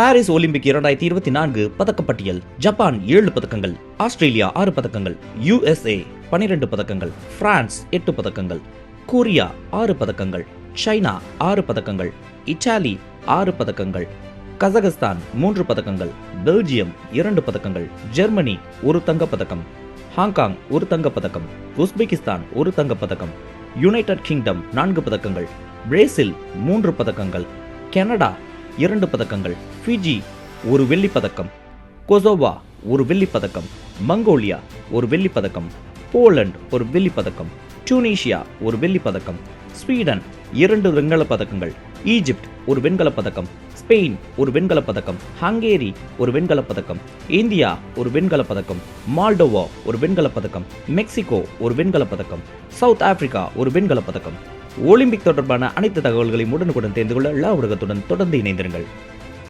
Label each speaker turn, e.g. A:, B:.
A: Paris Olympic இரண்டாயிரத்தி இருபத்தி நான்கு பதக்கப்பட்டியல். ஜப்பான் ஏழு பதக்கங்கள். ஆஸ்திரேலியா ஆறு பதக்கங்கள். யுஎஸ்ஏ பனிரெண்டு பதக்கங்கள். பிரான்ஸ் எட்டு பதக்கங்கள். கொரியா ஆறு பதக்கங்கள். சைனா ஆறு பதக்கங்கள். இத்தாலி ஆறு பதக்கங்கள். கசகஸ்தான் மூன்று பதக்கங்கள். பெல்ஜியம் இரண்டு பதக்கங்கள். ஜெர்மனி ஒரு தங்கப் பதக்கம். ஹாங்காங் ஒரு தங்கப் பதக்கம். உஸ்பெகிஸ்தான் ஒரு தங்கப் பதக்கம். யுனைடெட் கிங்டம் நான்கு பதக்கங்கள். பிரேசில் மூன்று பதக்கங்கள். கனடா இரண்டு பதக்கங்கள் ஃபிஜி ஒரு வெள்ளிப் பதக்கம் கொசோவா ஒரு வெள்ளிப் பதக்கம் மங்கோலியா ஒரு வெள்ளிப் பதக்கம் போலண்ட் ஒரு வெள்ளிப் பதக்கம் டியூனீஷியா ஒரு வெள்ளிப் பதக்கம் ஸ்வீடன் இரண்டு வெண்கலப் பதக்கங்கள் ஈஜிப்ட் ஒரு வெண்கலப் பதக்கம் ஸ்பெயின் ஒரு வெண்கலப் பதக்கம் ஹங்கேரி ஒரு வெண்கலப் பதக்கம் இந்தியா ஒரு வெண்கலப் பதக்கம் மால்டோவா ஒரு வெண்கலப் பதக்கம் மெக்சிகோ ஒரு வெண்கலப் பதக்கம் சவுத் ஆப்பிரிக்கா ஒரு வெண்கலப் பதக்கம். ஒலிம்பிக் தொடர்பான அனைத்து தகவல்களையும் உடனுக்குடன் தெரிந்து கொள்ள லா ஊடகத்துடன் தொடர்ந்து இணைந்திருங்கள்.